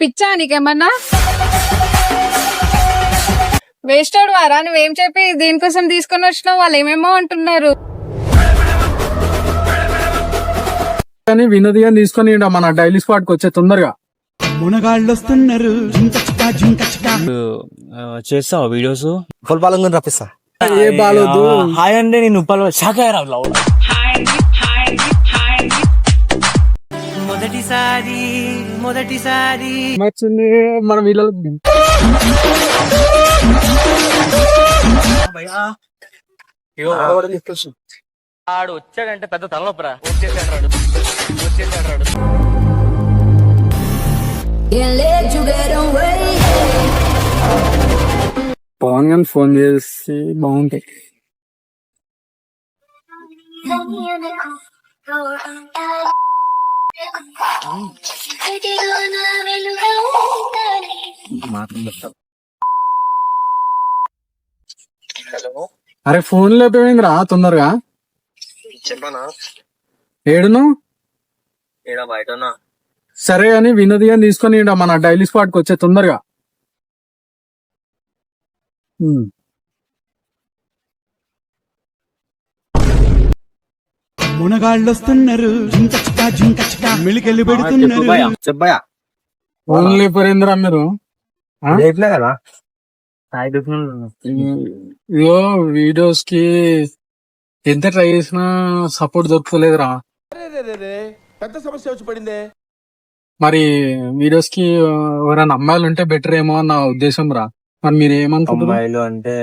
పిచ్చా నీకేమన్నా? వేస్ట్ వారా? నువ్వేం చెప్పి దీనికోసం తీసుకొని వచ్చినావు? వాళ్ళు ఏమేమో అంటున్నారు. కానీ వినోద్ గాని తీసుకొని ఈడ మన డైలీ స్పాట్కి వచ్చే తొందరగా. మునగాళ్ళు వస్తున్నారు చేస్తావా వీడియోస్? ఫుల్ పాలం గురించి రప్పిస్తా. ఏ బాలోదు హాయ్ అంటే నేను ఉప్పల్ షాక్ అయ్యారా లవ్. మొదటిసారి మొదటిసారి. వచ్చింది మనం వీళ్ళ ఆడు వచ్చాడంటే పెద్ద తలనొప్పరా. వచ్చేసాడు రాడు. వచ్చేసాడు రాడు. పవన్ గాని ఫోన్ చేసి బాగుంటాయి. అరే ఫోన్ లేకపోయిందిరా తొందరగా. చెప్పనా? ఏడును? బయటనా? సరే అని వినోద్ గాని తీసుకొని మన డైలీ స్పాట్కి వచ్చే తొందరగా. ఉమ్. మునగాళ్ళు వస్తున్నారు జింకచికా జింకచికా మెలికెళ్ళి పెడుతున్నారు. చెప్పయా ఫోన్ లేపరేంద్రా మీరు? కదా? వీడియోస్కి ఎంత ట్రై చేసినా సపోర్ట్ దొరకలేదురా. పెద్ద సమస్య వచ్చి పడిందే మరి వీడియోస్కి ఎవరైనా అమ్మాయిలు ఉంటే బెటర్ ఏమో అన్న ఉద్దేశం రా మరి మీరు ఏమనుకుంటున్నారు? అమ్మాయిలు అంటే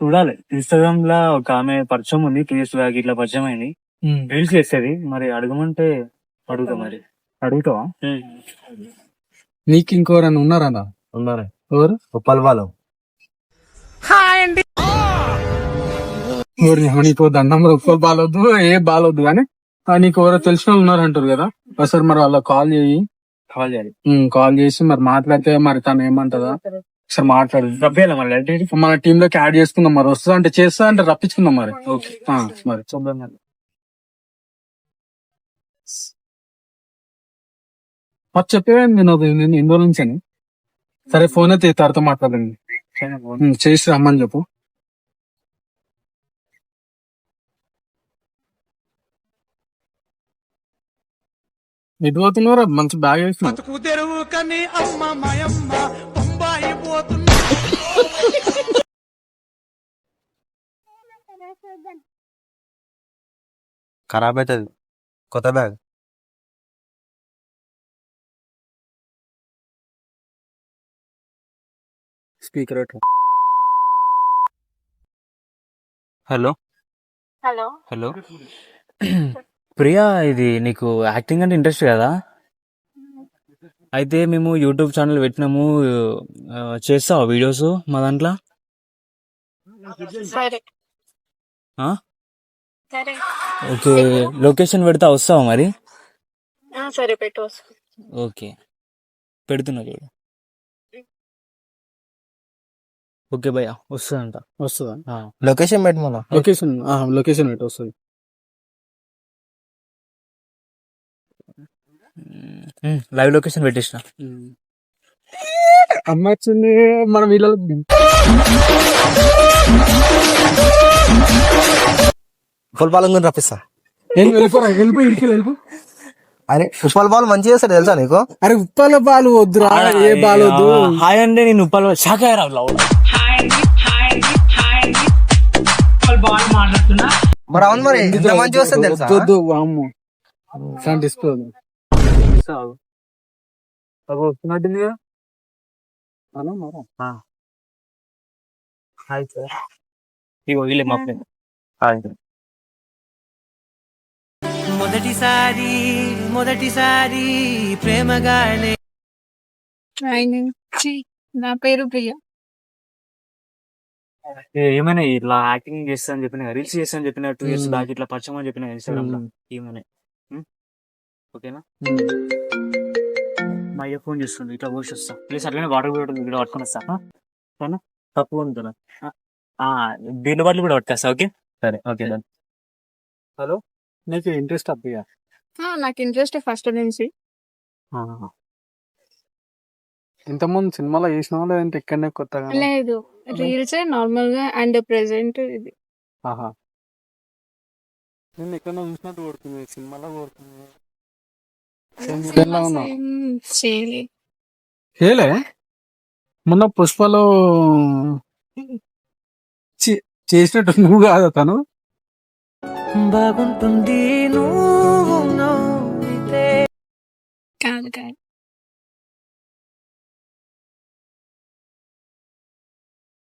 చూడాలి. ఇన్స్టాగ్రామ్లో ఒక ఆమె పరిచయం ఉంది ఇయర్స్ బ్యాక్ ఇట్లా పరిచయం అయింది. రీల్స్ చేసేది మరి అడగమంటే అడుగుతా మరి. అడుగుతావా? నీకు ఇంకోరైనా ఉన్నారా? ఉన్నారు. ఎవరు? ఉప్పల్ పాలం ఎవరు నీకు దండం ఒక్కరు బాలొద్దు ఏ బాలొద్దు కానీ నీకు ఎవరో తెలిసిన వాళ్ళు ఉన్నారు అంటారు కదా. ఒకసారి మరి వాళ్ళ కాల్ చేయి. కాల్ చేయాలి. కాల్ చేసి మరి మాట్లాడితే మరి తను ఏమంటదా? ఒకసారి మాట్లాడు. రబ్బేయాలి మరి డైరెక్ట్ మన టీమ్లోకి యాడ్ చేసుకుందాం మరి. వస్తుందా అంటే చేస్తా అంటే రప్పించుకుందాం మరి? ఓకే. మరి. చూద్దాం మరి. మరి చెప్పేవేంది నేను అది నేను ఎన్ని రోజుల నుంచి అని. సరే ఫోన్ అయితే తర్వాత మాట్లాడండి. చేసి రమ్మని చెప్పు. ఎటు పోతున్నారా మంచి బ్యాగ్ వేసిన ఖరాబ్ అవుతుంది కొత్త bag speaker hello hello hello Priya ఇది నీకు యాక్టింగ్ అంటే ఇంట్రెస్ట్ కదా అయితే మేము యూట్యూబ్ ఛానల్ పెట్టినాము ఆ, చేస్తావా వీడియోస్ మా దాంట్లో? ఓకే లొకేషన్ పెడతా వస్తావా మరి? ఆ, సరే పెట్టు ఓకే. పెడుతున్నా చూడు. ఓకే భయ్య వస్తుందంట. వస్తుందా. లొకేషన్ పెట్టమన్నా లొకేషన్ లొకేషన్ ఎటు వస్తుంది. లైవ్ లొకేషన్ పెట్టేసిన. అమ్మ వచ్చింది మనం వీళ్ళ ఫుల్ పాలం గురించి రప్పిస్తా అరే ఉప్పల్ పాలు మంచి చేస్తాడు తెలుసా నీకు? అరే ఉప్పల బాలు వద్దురా ఏ బాలు వద్దు. హాయ్ అంటే నేను ఉప్పల్ షాక్ అయ్యారా? లవ్ మరి అవును మరి ఎంత మంచి వస్తుంది తెలుసా? వద్దు వామ్మో. చాలా డిస్ప్లే ఉంది వస్తున్నట్టుంది కదా. హాయ్ సార్ ఇగో వీళ్ళే మా ఫ్రెండ్ హాయ్ మొదటిసారి మొదటిసారి ప్రేమగానే నా పేరు ప్రియ. ఏమైనా ఇట్లా యాక్టింగ్ చేస్తా అని చెప్పిన రీల్స్ చేస్తా అని చెప్పిన టూ ఇయర్స్. బ్యాక్ ఇట్లా పరిచయం అని చెప్పిన ఇన్స్టాగ్రామ్లో. ఏమైనా? ఓకేనా. మా అయ్య ఫోన్ చేస్తుంది ఇట్లా పోసి వస్తా. ప్లీజ్ అట్లనే వాటర్ కూడా ఇక్కడ పట్టుకొని వస్తా? సరేనా? తప్పకుండా దీని బాటిల్ కూడా పట్టుకొస్తా ఓకే? సరే ఓకే డన్. హలో? నీకు ఇంట్రెస్ట్ అబ్బిగా ఆ, నాకు ఇంట్రెస్ట్ ఫస్ట్ నుంచి. ఇంతకుముందు సినిమాలో చేసినావా లేదంటే ఇక్కడనే కొత్తగా? లేదు రీల్స్ నార్మల్గా అండ్ ప్రెసెంట్ ఇది. ఆహా. నేను ఎక్కడ చూసినట్టు కొడుతుంది సినిమాలో కొడుతుంది. చేయలే మొన్న పుష్పలో చే- చేసినట్టు నువ్వు కాదు తను బాగుంటుంది కాదు కాదు.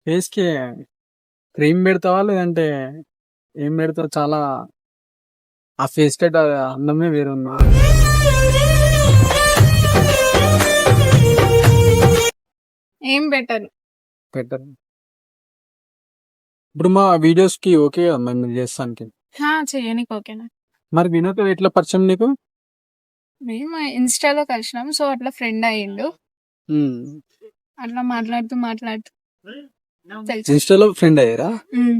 ఫేస్కి క్రీమ్ పెడతావా లేదంటే ఏం పెడతావు? చాలా ఆ ఫేస్ కట్ అందమే వేరుంది ఏం బెటర్? బెటర్. ఇప్పుడు మా వీడియోస్కి ఓకే కదా మరి మీరు చేస్తానికి? చేయనికి ఓకేనా మరి వినోద్ ఎట్లా పరిచయం నీకు? మేము ఇన్స్టాలో కలిసినాం సో అట్లా ఫ్రెండ్ అయ్యిండు. అట్లా మాట్లాడుతూ మాట్లాడుతూ ఇన్స్టాలో ఫ్రెండ్ అయ్యారా? ఉమ్.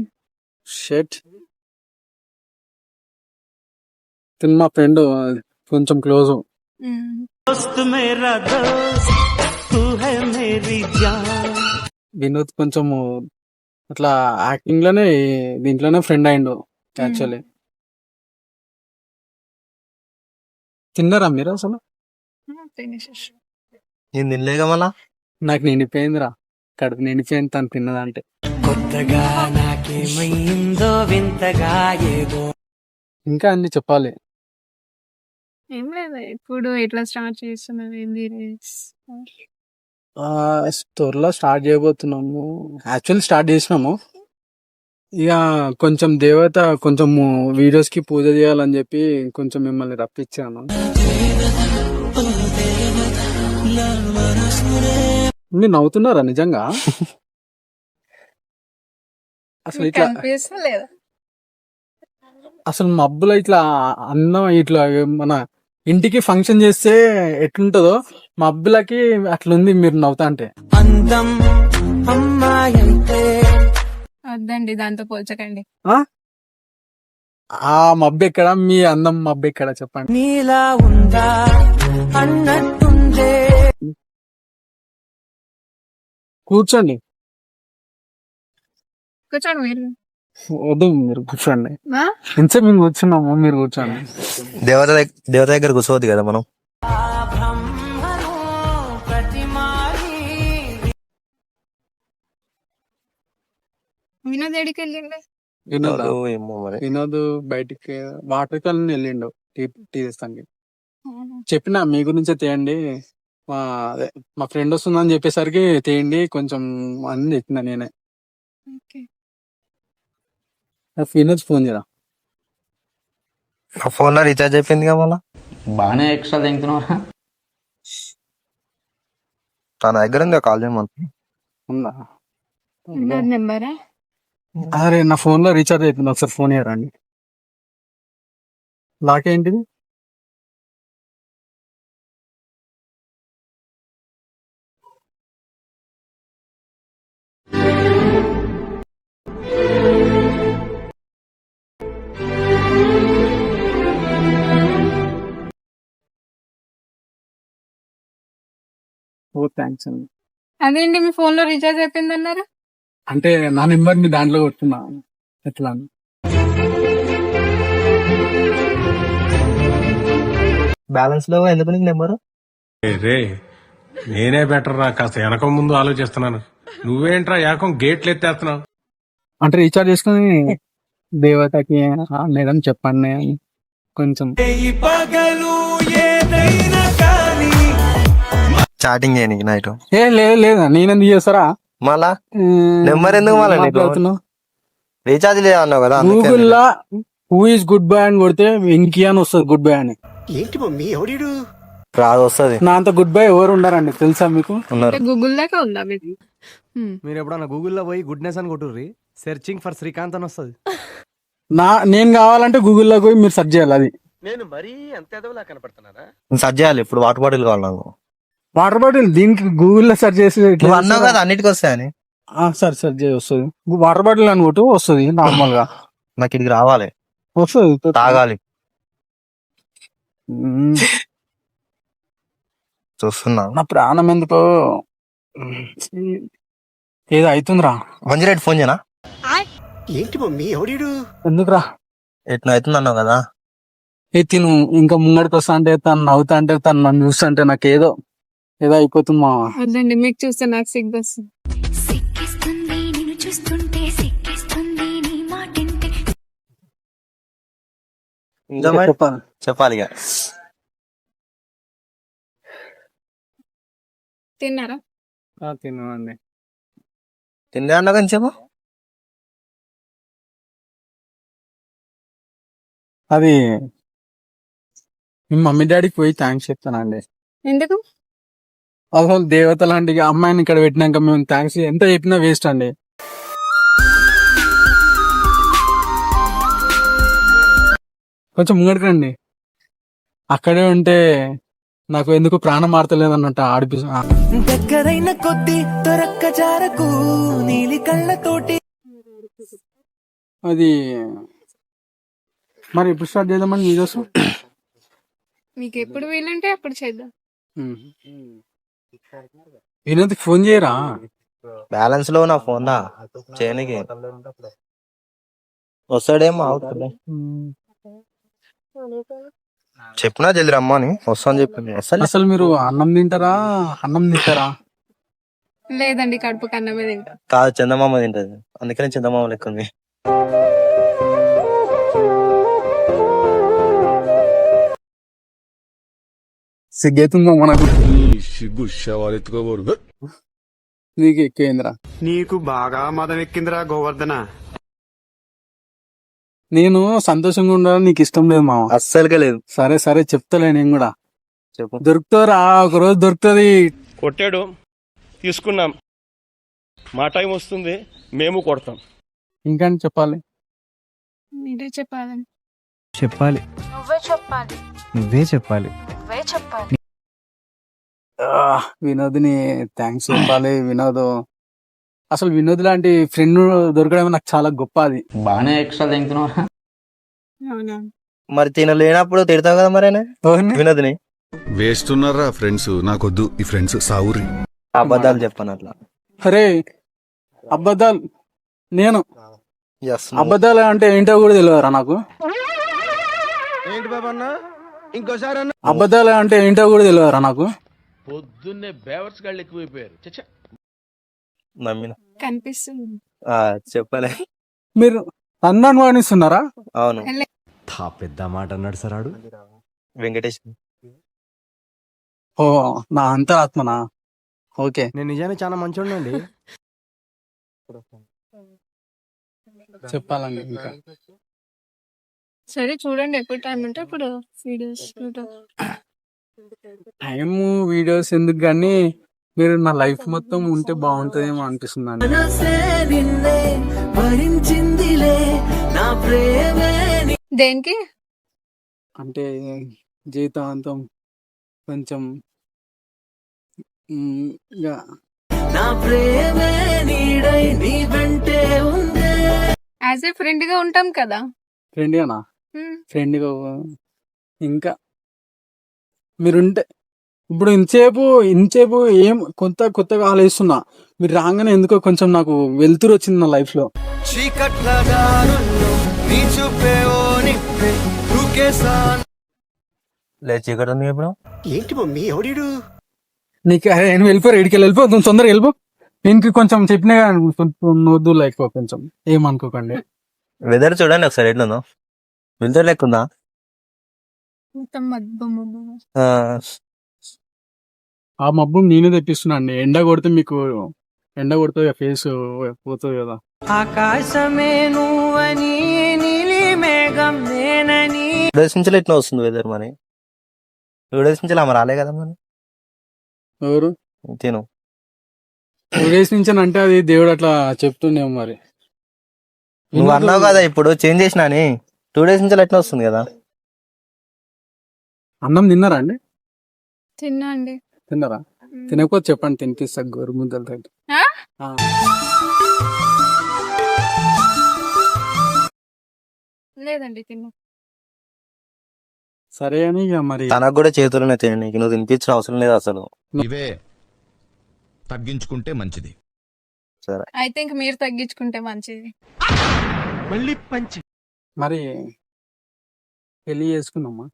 తిన్ మా ఫ్రెండ్ కొంచెం క్లోజ్. వినోద్ కొంచెం అట్లా యాక్టింగ్లోనే దీంట్లోనే ఫ్రెండ్ అయిండు యాక్చువల్లీ. తిన్నారా మీరు అసలు? నేను తినలేగా మళ్ళా? నాకు నిండిపోయిందిరా. కడుపు నిండిపోయింది తను తిన్నదంటే. కొత్తగా నాకేమైందో వింతగా ఏదో. ఇంకా అన్ని చెప్పాలి. ఏం లేదు ఇప్పుడు ఎట్లా స్టార్ట్ చేస్తున్నారు ఏంది రీల్స్ ఆ త్వరలో స్టార్ట్ చేయబోతున్నాము. యాక్చువల్ స్టార్ట్ చేసినాము. ఇక కొంచెం దేవత కొంచెం వీడియోస్కి పూజ చేయాలని చెప్పి కొంచెం మిమ్మల్ని రప్పించాను. మీరు నవ్వుతున్నారా నిజంగా? అసలు ఇట్లా కనిపిస్తలేదా? అసలు మబ్బులో ఇట్లా అందం ఇట్లా మన ఇంటికి ఫంక్షన్ చేస్తే ఎట్లుంటదో మబ్బులకి అట్లుంది మీరు నవ్వుతా అంటే. అందం వద్దండి దాంతో పోల్చకండి. ఆ? మబ్బు ఎక్కడ మీ అందం మబ్బు ఎక్కడ చెప్పండి. నీలా ఉందా? అన్నట్టుందే. కూర్చోండి. కూర్చోండి మీరు. వద్దు మీరు కూర్చోండి? ఇంతసేపు మేము కూర్చున్నాము మీరు కూర్చోండి. దేవత దేవత దగ్గర కూర్చోవద్దు కదా మనం? వినోద్ ఎడికి వెళ్ళిండే? వినోద్? ఏమో మరి. వినోద్ బయటికి వాటర్ కలర్ వెళ్ళిండు టీ టీ తెస్తానికి. చెప్పిన మీ గురించే తేయండి. మా అదే మా ఫ్రెండ్ వస్తుందని చెప్పేసరికి తేయండి కొంచెం అని చెప్పిన నేనే. వినోద్ ఫోన్ చేయరా నా ఫోన్లో రీఛార్జ్ అయిపోయింది కదా మళ్ళా? బాగానే ఎక్స్ట్రా తింటున్నావా తన దగ్గర ఉంది కాల్ చేయమని. ఉందా? నెంబరా? అరే నా ఫోన్లో రీఛార్జ్ అయిపోయింది. ఒకసారి ఫోన్ చేయరండి లాక్ ఏంటిది? థ్యాంక్స్ అండి. అదేంటి మీ ఫోన్లో రీఛార్జ్ అయిపోయింది అన్నారు అంటే నా నెంబర్ని దాంట్లో కొట్టున్నా ఎట్లా? అని బ్యాలెన్స్లో ఎందుకు నీకు నెంబర్? రే నేనే బెటర్ రా కాస్త వెనక ముందు ఆలోచిస్తున్నాను. నువ్వేంట్రా ఏకం గేట్లు ఎత్తేస్తున్నావు? అంటే రీఛార్జ్ చేసుకుని దేవతకి "ఆ, మేడం చెప్పండి అని కొంచెం. పగలు చాటింగ్ చేయనికి నైట్ ఏ లేదు లేదా? నేనెందుకు చేస్తారా? మళ్ళా? నెంబర్ ఎందుకు మళ్ళా? మాట్లాడుతున్నావు? రీఛార్జ్ లేదా అన్నావు కదా గూగుల్ లా హూ ఇస్ గుడ్ బాయ్ అని కొడితే వెంకీ అని వస్తుంది గుడ్ బాయ్ అని. రాదు వస్తుంది. నా అంత గుడ్ బాయ్ ఎవరు ఉండారండి తెలుసా మీకు? ఉన్నారు. గూగుల్ దాకా ఉందా మీకు. మీరు ఎప్పుడన్నా గూగుల్లో పోయి గుడ్నెస్ అని కొట్టుర్రి? సెర్చింగ్ ఫర్ శ్రీకాంత్ అని వస్తుంది. నా నేను కావాలంటే గూగుల్లో పోయి మీరు సెర్చ్ చేయాలి అది. నేను మరీ అంత ఎదవలా కనపడుతున్నానా? సర్చ్ చేయాలి ఇప్పుడు వాటర్ బాటిల్ కావాలి నాకు. వాటర్ బాటిల్ దీనికి గూగుల్లో సెర్చ్ చేసి నువ్వు అన్నావు కదా అన్నిటికి వస్తాయని. ఆ, సరే సెర్చ్ చేసి వస్తుంది. వాటర్ బాటిల్ అని కొట్టు వస్తుంది నార్మల్గా నాకు ఇడికి రావాలి. వస్తుంది తాగాలి. చూస్తున్నా. నా ప్రాణం ఎందుకో? ఏదో అవుతుందిరా మంచి ఫోన్ చేయనా? ఏంటి మమ్మీ ఎవడీడు? ఎందుకురా? ఎట్లా అవుతుంది అన్నావు కదా? ఏ తిను ఇంకా ముంగడికి వస్తా అంటే తను నవ్వుతా అంటే తను నన్ను చూస్తా అంటే నాకు ఏదో ఏదో అయిపోతుంది మా వద్దండి మీకు చూస్తే నాకు సిగ్గు వస్తుంది సిక్కిస్తుంది నిన్ను చూస్తుంటే సిక్కిస్తుంది నీ మాటింటే. ఇంకా మరి? చెప్పాలి. చెప్పాలి ఇక. తిన్నారా? తినండి తిందే అన్నా కానీ చెప్పు అది మీ మమ్మీ డాడీకి పోయి థ్యాంక్స్ చెప్తానండి. ఎందుకు? అసలు దేవత లాంటి అమ్మాయిని ఇక్కడ పెట్టినాక మేము థ్యాంక్స్ ఎంత చెప్పినా వేస్ట్ అండి. కొంచెం ముంగడికి రండి. అక్కడే ఉంటే నాకు ఎందుకు ప్రాణం మారతలేదు అన్నట్టు ఆడిపిస్తు దగ్గరైన కొద్ది దొరక్క జారకు నీలి కళ్ళతోటి అది మరి ఎప్పుడు స్టార్ట్ చేద్దామని వీడియోస్? మీకు ఎప్పుడు వీలుంటే అప్పుడు చేద్దాం. వినోద్కి ఫోన్ చేయరా? బ్యాలెన్స్లో నా ఫోన్ దా చేయనికి. వస్తాడేమో అవుతుంది చెప్పినా జల్ది రమ్మని అని చెప్పింది అసలు అసలు మీరు అన్నం తింటారా అన్నం తింటారా? లేదండి కడుపు కన్నమే తింటా. కాదు చందమామ తింటది. అందుకని చందమామ లెక్క ఉంది. సిగ్గైతుందో మనకు. సిగ్గు శవాలెత్తుకోబోరు నీకు ఎక్కువైందిరా నీకు బాగా మదం ఎక్కిందిరా గోవర్ధన. నేను సంతోషంగా ఉండాలని నీకు ఇష్టం లేదు మామ అస్సలుగా లేదు. సరే సరే చెప్తలే నేను కూడా. చెప్పు. దొరుకుతారా ఒక రోజు దొరుకుతుంది. కొట్టాడు తీసుకున్నాం. మా టైం వస్తుంది మేము కొడతాం. ఇంకా అని చెప్పాలి? మీరే చెప్పాలని చెప్పాలి. నువ్వే చెప్పాలి. నువ్వే చెప్పాలి. చెప్పాలి ఆ, వినోద్ని థ్యాంక్స్ చెప్పాలి వినోద్. అసలు వినోద్ లాంటి ఫ్రెండ్ దొరకడం నాకు చాలా గొప్ప అది బాగానే ఎక్స్ట్రా తింటున్నారా అవునా? మరి తిన లేనప్పుడు తిడతావు కదా మరి? వినోద్ని. వేస్ట్ ఉన్నారా ఫ్రెండ్స్ నాకొద్దు ఈ ఫ్రెండ్స్ సావురి. అబద్ధాలు చెప్పాను అట్లా. అరే అబద్ధాలు నేను. అబద్ధాలు అంటే ఏంటో కూడా తెలియదురా నాకు. ఏంటి బాబా అన్న ఇంకోసారి అబద్ధాలు అంటే ఏంటో కూడా తెలియదురా నాకు. పొద్దున్నే బేవర్స్ గాళ్ళు ఎక్కువైపోయారు. చచ్చా. నమ్మిన. కనిపిస్తుంది. చెప్పలే. మీరు నన్ను అనుమానిస్తున్నారా అవును. తా పెద్ద మాట అన్నాడు సరాడు వెంకటేష్. ఓ నా అంతరాత్మనా? ఓకే. నేను నిజానికి చాలా మంచోడండి చెప్పాలండి ఇంకా. సరే చూడండి ఎప్పుడు టైం ఉంటే అప్పుడు వీడియోస్ టైం వీడియోస్ ఎందుకు కానీ మీరు నా లైఫ్ మొత్తం ఉంటే బాగుంటుందేమో అనిపిస్తుందండి. దేనికి? అంటే జీవితాంతం కొంచెం మ్, ఇక యాజ్ ఏ ఫ్రెండ్గా ఉంటాం కదా. ఫ్రెండ్గానా? హ్మ్. ఫ్రెండ్గా ఇంకా మీరుంటే ఇప్పుడు ఇంతసేపు ఇంతసేపు ఏం కొత్త కొత్తగా ఆలోచిస్తున్నా. మీరు రాగానే ఎందుకో కొంచెం నాకు వెలుతురు వచ్చింది నా లైఫ్లో లేదు చీకటి ఉంది ఇప్పుడు ఏంటి మమ్మీ ఎవడీడు? నీకు అరే నేను వెళ్ళిపోరు ఇడికి వెళ్ళిపో నువ్వు తొందరగా వెళ్ళిపో. దీనికి కొంచెం చెప్పినా నొద్దు లైక్ కొంచెం ఏమనుకోకండి. వెదర్ చూడండి ఒకసారి ఎట్లుందో. మొత్తం మబ్బు మబ్బు. ఆ, ఆ మబ్బు నేనే తెప్పిస్తున్నా అండి. ఎండ కొడితే మీకు ఎండ కొడితే ఫేస్ పోతుంది కదా. ఆకాశమే నువ్వని నీలి మేఘం నేనని. డేస్ నుంచి ఎట్లా వస్తుంది వెదర్ మరి. టూ డేస్ నుంచి ఆమె రాలే కదా మరి. ఎవరు? తిను. టూ డేస్ నుంచి అంటే అది దేవుడు అట్లా చెప్తుండేమో మరి. నువ్వు అన్నావు కదా ఇప్పుడు చేంజ్ చేసినా అని. టూ డేస్ నుంచి ఎట్లా వస్తుంది కదా? అన్నం తిన్నారా అండి? తిన్నా అండి. తిన్నారా? తినకపోతే చెప్పండి తినిపిస్తా గోరు ముద్దలు ఆ? లేదండి తిన్నా. సరే అని ఇక మరి తనకు కూడా చేతులనే తిని నీకు నువ్వు తినిపించిన అవసరం లేదు అసలు. ఇవే తగ్గించుకుంటే మంచిది. సరే. ఐ థింక్ మీరు తగ్గించుకుంటే మంచిది. మళ్ళీ పంచి మరి పెళ్ళి చేసుకున్నామా?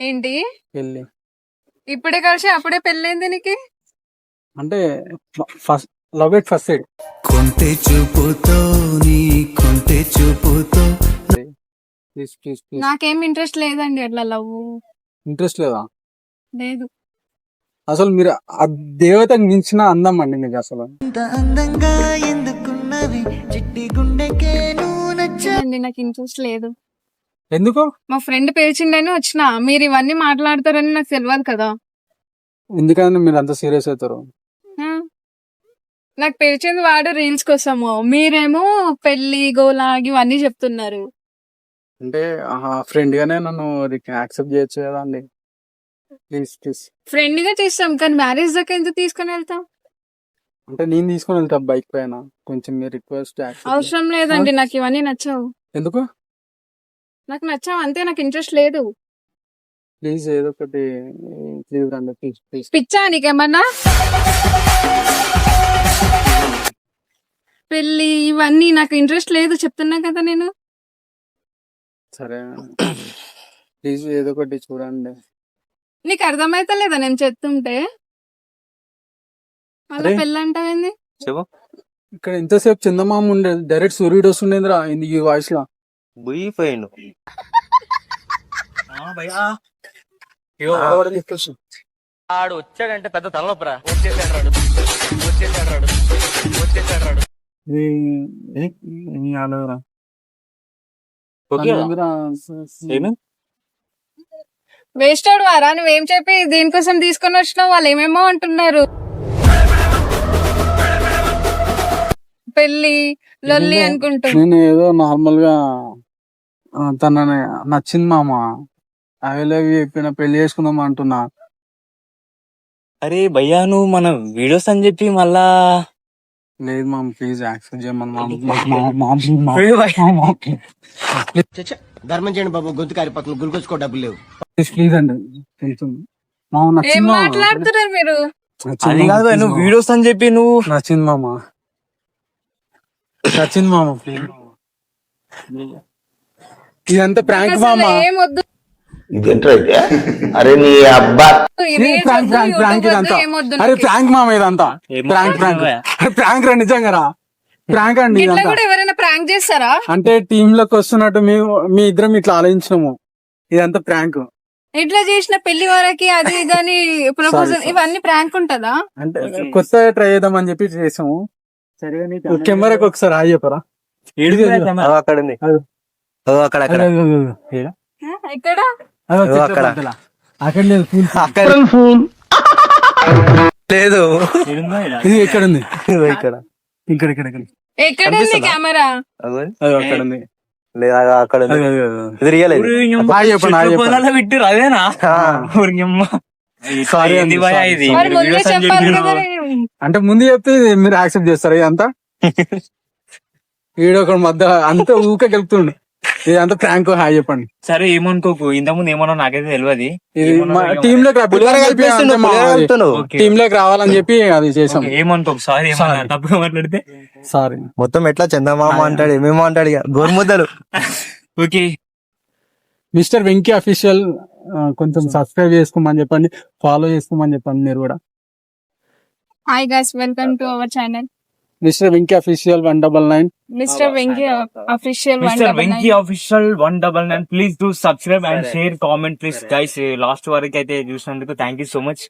ఏంటి? పెళ్ళి. ఇప్పుడే కలిసి అప్పుడే పెళ్ళైంది నీకు? అంటే first love at first sight. కొంటే చూపుతో నీ కొంటే చూపుతో. Please please please. నాకేం ఇంట్రెస్ట్ లేదండి అట్లా లవ్ ఇంట్రెస్ట్ లేదా? లేదు. అసలు మీరు ఆ దేవతకు మించిన అందం అండి మీకు అసలు. అందంగా ఎందుకున్నవి? చిట్టి గుండెకేను నచ్చ అండి నాకు ఇంట్రెస్ట్ లేదు. ఎందుకు? మా ఫ్రెండ్ పిలిచిండని వచ్చిన. మీరు ఇవన్నీ మాట్లాడతారని నాకు తెలియదు కదా. ఎందుకని మీరు అంత సీరియస్ అవుతారు? ఆ? నాకు పిలిచింది వాడు రీల్స్ కోసము. మీరేమో పెళ్ళి గోలా ఇవన్నీ చెప్తున్నారు. అంటే ఫ్రెండ్ గానే నన్ను యాక్సెప్ట్ చేయొచ్చు కదా అండి. ఫ్రెండ్గా చేస్తాం కానీ మ్యారేజ్ దాకా ఎందుకు తీసుకుని వెళ్తాం? అంటే నేను తీసుకొని వెళ్తా బైక్ పైన. కొంచెం మీ రిక్వెస్ట్ అవసరం లేదండి నాకు ఇవన్నీ నచ్చవు. ఎందుకు? నాకు నచ్చవు అంతే నాకు ఇంట్రెస్ట్ లేదు. ప్లీజ్ ఏదో ఒకటి ప్లీజ్ రండి ప్లీజ్ ప్లీజ్ పిచ్చా నీకేమన్నా? పెళ్ళి ఇవన్నీ నాకు ఇంట్రెస్ట్ లేదు చెప్తున్నా కదా నేను. సరే. ప్లీజ్ ఏదో ఒకటి చూడండి. నీకు అర్థమైతే లేదా నేను చెప్తుంటే? మళ్ళీ అరే. పెళ్ళి అంటావేంది చెప్పు. ఇక్కడ ఎంతసేపు చందమామ ఉండే డైరెక్ట్ సూర్యుడు వస్తుండేదిరా ఇది ఈ వాయిస్లో బుయ్యి పోయిండు ఆడు వచ్చాడంటే పెద్ద తలనొప్పరా? వచ్చేసాడు రాడు వచ్చేసాడు రాడు వచ్చేసాడు రాడు వేస్ట్ వారా? నువ్వేం చెప్పి దీనికోసం తీసుకొని వచ్చినావు? వాళ్ళు ఏమేమో అంటున్నారు. పెళ్ళి లొల్లి అనుకుంటూ. నేను ఏదో నార్మల్గా తనని నచ్చింది మామ. ఐ లవ్ యూ చెప్పిన పెళ్ళి చేసుకుందాం అంటున్నా. అరే భయ్యా నువ్వు మన వీడియోస్ అని చెప్పి మళ్ళా లేదు మామ ప్లీజ్ యాక్సెప్ట్ చేయమని మామ. ధర్మం చేయండి బాబు గొంతు కారిపోతుంది. గురికొచ్చుకో డబ్బులు లేవు. ప్లీజ్ ప్లీజ్ అండి. కొంచెం మామ ఏం నచ్చింది మామ. మాట్లాడుతున్నారు మీరు? నచ్చింది అది మామ, కాదు నువ్వు. వీడియోస్ అని చెప్పి నువ్వు నచ్చింది మామ. నచ్చింది మామ ప్లీజ్ ఇదంతా ప్రాంక్ మామ. ఏం వద్దు? అరే నీ అబ్బా. ప్రాంక్ ప్రాంక్ ప్రాంక్ ఇదంతా. అరే. ప్రాంక్ మామ ఇదంతా. ప్రాంక్ ప్రాంక్ మాట్లాడుతున్నావా? ప్రాంక్ రా నిజంగా రా. ప్రాంక్ అండి ఇదంతా. ప్రాంక్ చేస్తారా? అంటే టీమ్లోకి వస్తున్నట్టు మీ మీ ఇద్దరం ఇట్లా ఆలోచించినాము. ఇదంతా ప్రాంక్. ఇట్లా చేసిన పెళ్ళి వరకి అది ఇదని ప్రపోజల్. ఇవన్నీ ప్రాంక్ ఉంటదా? అంటే కొత్త ట్రై చేద్దాం అని చెప్పి చేసాము. కెమెరాకి ఒకసారి ఆగి చెప్పరా? అక్కడ ఉంది. అదో. అక్కడ? ఆ, ఎక్కడ. అక్కడ లేదు అక్కడ. లేదు. ఇది ఎక్కడ ఉంది? ఇదో ఇక్కడ ఇక్కడ ఇక్కడ. కెమెరా? అక్కడ లేదు అక్కడ. ఇది రియల్ ఇది. అదేనా? అండి, ఇది? అంటే ముందు చెప్తే మీరు యాక్సెప్ట్ చేస్తారా ఇదంతా? వీడియో ఒక మధ్య అంతా ఊకే గెలుపుతుండు. ఇదంతా ప్రాంక్ హాయ్ చెప్పండి. సరే ఏమనుకోకు. ఇంతకుముందు ఏమన్నా నాకైతే తెలియదు టీమ్లోకి. టీమ్లోకి రావాలని చెప్పి అది చేసాం. ఏమనుకోకు. సారీ. తప్పుగా మాట్లాడితే. సారీ మొత్తం ఎట్లా చందమామ అంటాడు ఏమేమో అంటాడు ఇక. గోరుముద్దలు. ఓకే. మిస్టర్ వెంకీ అఫీషియల్ కొంచెం సబ్స్క్రైబ్ చేసుకోమని చెప్పండి ఫాలో చేసుకోమని చెప్పండి మీరు కూడా. Hi guys welcome to our channel mister Venky official one double nine. Mister Venky official mister Venky official one double nine please do subscribe and share comment please guys last వరకు అయితే చూసినందుకు thank you so much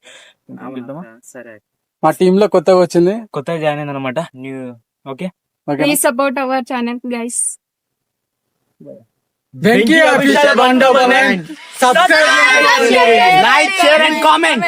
సరే. మా టీమ్లో కొత్తగా వచ్చింది. కొత్తగా join అయింది అనమాట new okay okay. Please support our channel guys Venky official one double nine. Subscribe like share and comment